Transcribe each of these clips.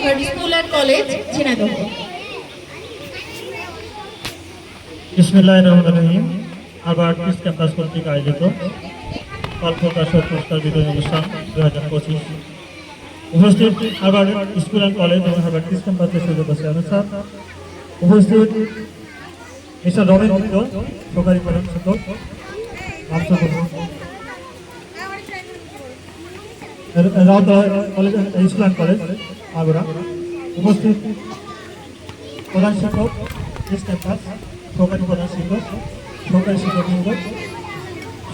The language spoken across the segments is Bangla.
Harvard school and college Jhenaidah বিসমিল্লাহ রহমান রহিম। আবার পিস ক্যাম্পাস কর্তৃক আয়োজিত ফলপ্রকাশ ও পুরস্কার বিতরণ অনুষ্ঠান দু হাজার পঁচিশ। উপস্থিত হার্ভার্ড স্কুল অ্যান্ড কলেজ এবং হার্ভার্ড পিস ক্যাম্পাসের সুযোগ আছে স্যার। উপস্থিত মিস্টার রবীন মিত্র সরকারি প্রধান শিক্ষক Rautala college school and college. Agra উপস্থিত প্রধান শিক্ষক পিস ক্যাম্পাস সরকারি প্রধান শিক্ষক সরকারি শিক্ষকবৃন্দ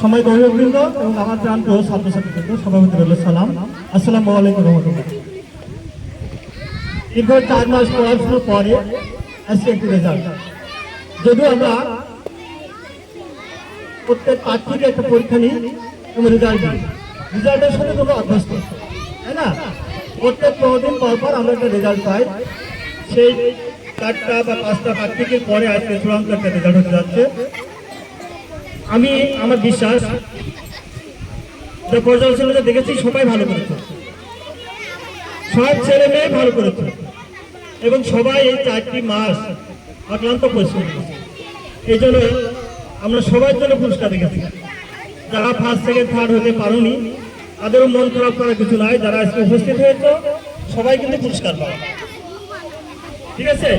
সময় অভিভাবকবৃন্দ এবং আমার প্রান্তীয় ছাত্রছাত্রীবৃন্দ, সভাপতি সালাম। আসসালামু আলাইকুম রহমতুল্লাহ। দীর্ঘ চার মাস পড়াশোনার পরে আজকে একটি রেজাল্ট যদিও আমরা প্রত্যেক প্রার্থীকে একটা পরীক্ষা নিই এবং রেজাল্ট দিই। রেজাল্টের সাথে কোনো অভ্যস্ত, তাই না? প্রত্যেক দিন পর পর আমরা একটা রেজাল্ট পাই। সেই চারটা বা পাঁচটা প্রার্থীকে পরে আজকে চূড়ান্ত একটা রেজাল্ট হতে যাচ্ছে। আমি, আমার বিশ্বাস, যে পর্যালোচনাটা দেখেছি, সবাই ভালো করেছে। সব ছেলে মেয়ে ভালো করেছে। এবং সবাই এই চারটি মাস অক্লান্ত পরিশ্রম এই জন্য আমরা সবার জন্য পুরস্কার দেখেছি। যারা ফার্স্ট সেকেন্ড থার্ড হতে পারোনি তাদেরও মন খারাপ করার কিছু নাই, যারা আজকে উপস্থিত হয়েছে, সবাই কিন্তু পুরস্কার পাবে। ঠিক আছে?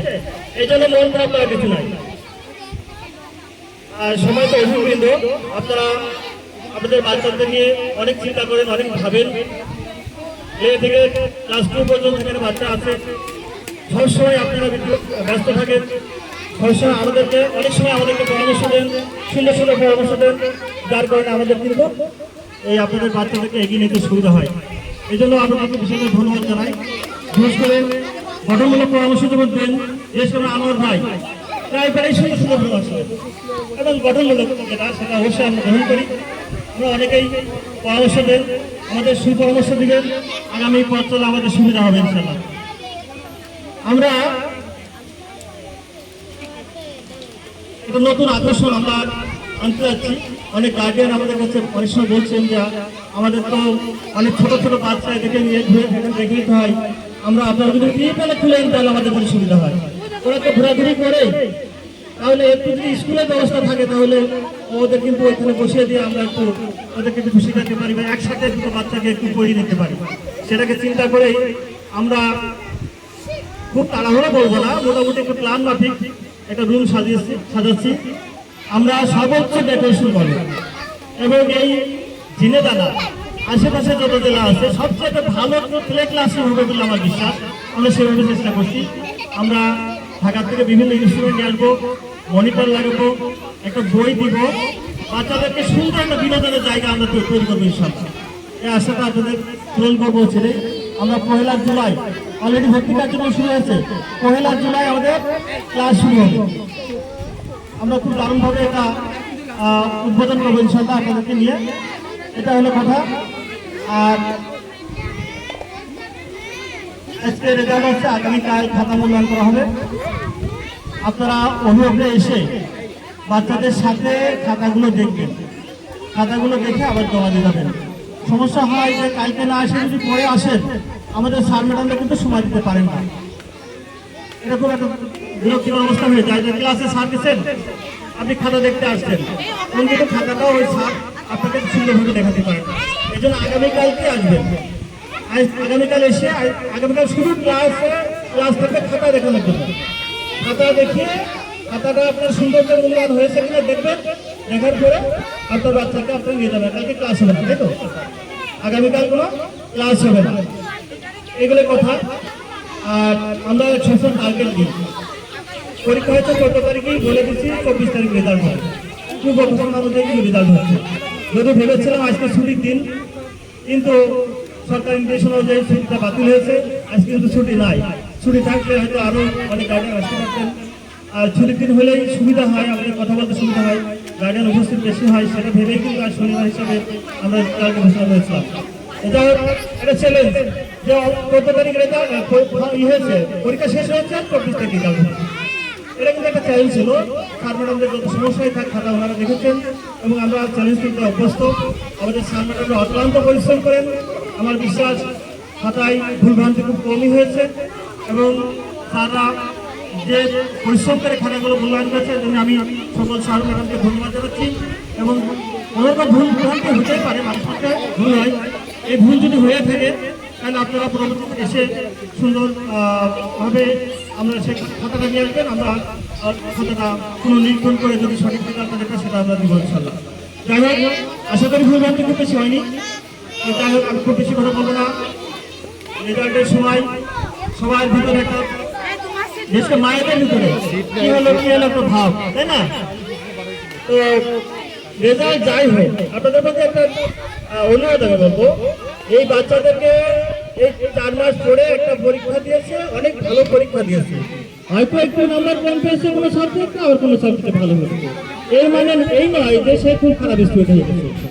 এই জন্য মন খারাপ করার কিছু নাই। আর সময় তো অভিবৃন্দ আপনারা আপনাদের বাচ্চাদের নিয়ে অনেক চিন্তা করেন, অনেক ভাবেন। এ থেকে ক্লাস টু পর্যন্ত এখানে বাচ্চা আছে, সবসময় আপনারা ব্যস্ত থাকেন। সবসময় আমাদেরকে, অনেক সময় আমাদেরকে পরামর্শ দেন, সুন্দর সুন্দর পরামর্শ দেন। যার কারণে আমাদের কিন্তু এই আপনাদের বাচ্চাদেরকে এগিয়ে নিতে সুবিধা হয়। এই জন্য আপনাদেরকে বিশেষভাবে ধন্যবাদ জানাই। বিশেষ করে গঠনমূলক পরামর্শ যেমন দেন, বিশেষ করে আমার ভাই, প্রায় প্রায় সুন্দর সুন্দর পরামর্শ। এবং গঠনমূলক যেটা, সেটা অবশ্যই আমরা গ্রহণ করি। আমরা অনেকেই পরামর্শ দেন, আমাদের সুপরামর্শ দিবেন। আগামী পথ চলে আমাদের সুবিধা হবে ইনশাল্লাহ আমরা একটা নতুন আকর্ষণ আমরা আনতে যাচ্ছি। অনেক গার্ডিয়ান আমাদের কাছে অনেক সময় বলছেন যে আমাদের তো অনেক ছোট ছোট বাচ্চা দেখে নিয়ে ঘুরে দেখে নিতে হয়। আমরা আপনারা যদি দিয়ে পেলে খুলে আনতে তাহলে আমাদের জন্য সুবিধা হয়। ওরা তো ঘোরাঘুরি করে। তাহলে একটু যদি স্কুলের ব্যবস্থা থাকে, তাহলে ওদের কিন্তু এখানে বসিয়ে দিয়ে আমরা একটু ওদেরকে একটু করতে পারি বা একসাথে দুটো বাচ্চাকে একটু পড়িয়ে নিতে পারি। সেটাকে চিন্তা করেই আমরা খুব তাড়াহুড়ো বলব না, মোটামুটি একটু প্ল্যান মাফিক একটা রুম সাজিয়েছি, সাজাচ্ছি। আমরা সর্বোচ্চ ডেকোরেশন করব এবং এই জিনেদানা আশেপাশে যত জেলা আছে সবচেয়ে ভালো প্লে ক্লাসরুম হবে বলে আমার বিশ্বাস। আমরা সেভাবে চেষ্টা করছি। আমরা ঢাকার থেকে বিভিন্ন ইনস্ট্রুমেন্ট নিয়ে আসব মনিটর লাগাবো, একটা বই দিব। বাচ্চাদেরকে সুন্দর একটা বিনোদনের জায়গা আমরা তৈরি করব ইনশাল্লাহ এই আশাটা আপনাদের পূরণ করব ছেলে। আমরা পহেলা জুলাই অলরেডি ভর্তি কার্যক্রম শুরু হয়েছে। পহেলা জুলাই আমাদের ক্লাস শুরু হবে। আমরা খুব দারুণভাবে এটা উদ্বোধন করব ইনশাল্লাহ আপনাদেরকে নিয়ে। এটা হলো কথা। আর আজকে রেজাল্ট হচ্ছে আগামীকাল খাতা মূল্যায়ন করা হবে। আপনারা অভিভাবকরা এসে বাচ্চাদের সাথে খাতাগুলো দেখবেন। খাতাগুলো দেখে আবার জমা দিয়ে যাবেন সমস্যা হয় যে কালকে না আসে, যদি পরে আসেন আমাদের স্যার ম্যাডামরা কিন্তু সময় দিতে পারেন না। এরকম একটা বিরক্তিকর অবস্থা হয়ে যায়। যে ক্লাসে স্যার গেছেন, আপনি খাতা দেখতে আসছেন। এবং কিন্তু খাতাটাও ওই স্যার আপনাকে সুন্দরভাবে দেখাতে পারেন। এই জন্য আগামীকালকে আসবেন? আগামীকাল এসে আগামীকাল শুধু ক্লাসে ক্লাস থেকে খাতা দেখানোর জন্য। খাতা দেখিয়ে খাতাটা আপনার সৌন্দর্য মূল্যায়ন হয়েছে কিনা দেখবেন। দেখার পরে আপনার বাচ্চাকে আপনি নিয়ে যাবেন। কালকে ক্লাস হবে তাই তো? আগামীকাল কোনো ক্লাস হবে না। এগুলো কথা। আর আমরা ছশো টার্গেট দিই। পরীক্ষা হচ্ছে চোদ্দ তারিখেই বলে দিচ্ছি, চব্বিশ তারিখ রেজাল্ট হবে। পূর্ব ঘোষণা অনুযায়ী রেজাল্ট হচ্ছে। যদি ভেবেছিলাম আজকে ছুটির দিন, কিন্তু সরকার নির্দেশনা অনুযায়ী ছুটিটা বাতিল হয়েছে। আজকে কিন্তু ছুটি নাই, ছুটি থাকলে হয়তো আরও অনেক গার্ডিয়ান আসতে পারতেন। আর ছুটির দিন হলেই সুবিধা হয়, আমাদের কথা বলতে সুবিধা হয়। গার্ডিয়ান উপস্থিত বেশি হয়, সেটা ভেবেই কিন্তু আজ শনিবার হিসাবে আমরা কালকে ঘোষণা করেছিলাম। এটা একটা চ্যালেঞ্জ যে চোদ্দ তারিখ রেজাল্ট হয়েছে, পরীক্ষা শেষ হয়েছে, চব্বিশ তারিখ রেজাল্ট এটা কিন্তু একটা চ্যালেঞ্জ ছিল। স্যার ম্যাডামদের যত সমস্যায় থাক, খাতা ওনারা দেখেছেন এবং আমরা চ্যালেঞ্জ করতে অভ্যস্ত। আমাদের স্যার ম্যাডামরা অক্লান্ত পরিশ্রম করেন। আমার বিশ্বাস, খাতায় ভুলভ্রান্তি খুব কমই হয়েছে এবং তারা যে পরিশ্রম করে খাতাগুলো মূল্যায়ন করেছে, এজন্য আমি সকল স্যার ম্যাডামকে ধন্যবাদ জানাচ্ছি এবং ওনার ভুল ভ্রান্তি হতেই পারে মানুষের ভুল হয়। এই ভুল যদি হয়ে থাকে, তাহলে আপনারা পরবর্তীতে এসে সুন্দর আহ, ভাবে আমরা সেই খাতাটা নিয়ে আসবেন আমরা খাতাটা পুনর্নিরীক্ষণ করে যদি সঠিক থাকে আপনাদেরকে সেটা আমরা দিব ইনশাল্লাহ যাই হোক আশা করি ভুল ভ্রান্তি খুব বেশি হয়নি। যাই হোক আমি খুব বেশি কথা বলব না। রেজাল্টের সময় সবার ভিতরে একটা দেশকে মায়েদের ভিতরে কি হলো কি হলো একটা ভাব তাই না? তো রেজাল্ট যাই হোক আপনাদের মধ্যে একটা অনুরোধ আমি বলব এই বাচ্চাদেরকে এই চার মাস পরে একটা পরীক্ষা দিয়েছে, অনেক ভালো পরীক্ষা দিয়েছে। হয়তো একটু নাম্বার কম পেয়েছে কোনো সাবজেক্টে আবার কোনো সাবজেক্টে ভালো হয়েছে। এর মানে এই নয় যে সে খুব খারাপ স্টুডেন্ট হয়ে গেছে।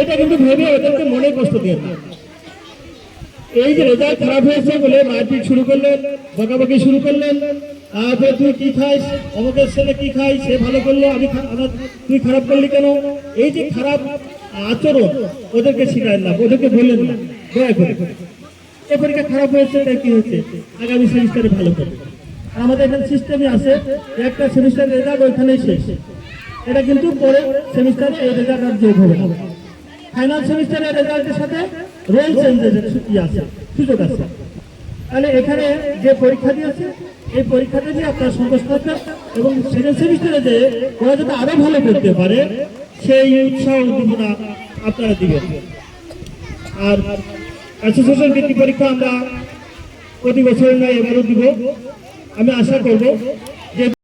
এটা কিন্তু ভেবে ওদেরকে মনে কষ্ট দিয়ে না। এই যে রেজাল্ট খারাপ হয়েছে বলে মারপিট শুরু করলেন, বকাবকি শুরু করলেন। তারপরে তুই কি খাইস অমুকের ছেলে কি খাই সে ভালো করল, আমি তুই খারাপ করলি কেন? এই যে খারাপ আচরণ ওদেরকে শিখায় না, ওদেরকে বললেন না। দয়া করে। এ পরীক্ষা খারাপ হয়েছে তাই কি হয়েছে? আগামী সেমিস্টারে ভালো করবে। আমাদের এখানে সিস্টেমই আছে, একটা সেমিস্টার রেজাল্ট ওইখানেই শেষ। এটা কিন্তু পরে সেমিস্টারে এই রেজাল্ট আর যোগ হবে ফাইনাল সেমিস্টারের রেজাল্টের সাথে রোল চেঞ্জের ই আছে, সুযোগ আছে। তাহলে এখানে যে পরীক্ষা দিয়েছে এই পরীক্ষাটা দিয়ে আপনার সন্তোষ থাকবেন এবং সেকেন্ড সেমিস্টারে যে ওরা যাতে আরও ভালো করতে পারে, সেই উৎসাহ উদ্দীপনা আপনারা দিবেন। আর অ্যাসোসিয়েশন বৃত্তি পরীক্ষা আমরা প্রতি বছর নয় এবারও দিব। আমি আশা করব যে